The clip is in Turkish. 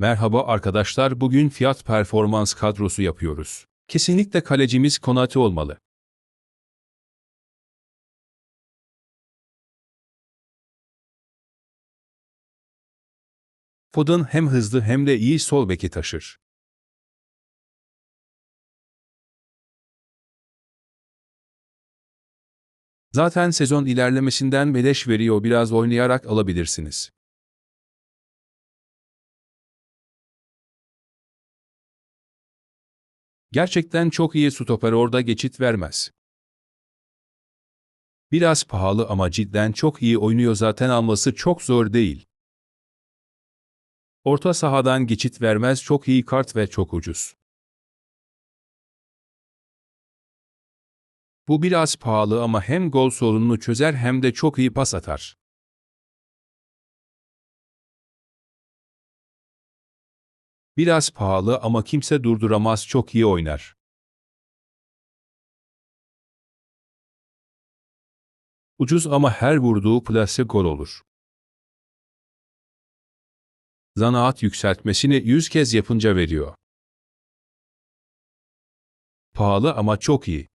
Merhaba arkadaşlar bugün fiyat performans kadrosu yapıyoruz. Kesinlikle kalecimiz Konate olmalı. Foden hem hızlı hem de iyi sol beki taşır. Zaten sezon ilerlemesinden beleş veriyor biraz oynayarak alabilirsiniz. Gerçekten çok iyi stoper orada geçit vermez. Biraz pahalı ama cidden çok iyi oynuyor zaten alması çok zor değil. Orta sahadan geçit vermez çok iyi kart ve çok ucuz. Bu biraz pahalı ama hem gol sorununu çözer hem de çok iyi pas atar. Biraz pahalı ama kimse durduramaz çok iyi oynar. Ucuz ama her vurduğu plase gol olur. Zanaat yükseltmesini 100 kez yapınca veriyor. Pahalı ama çok iyi.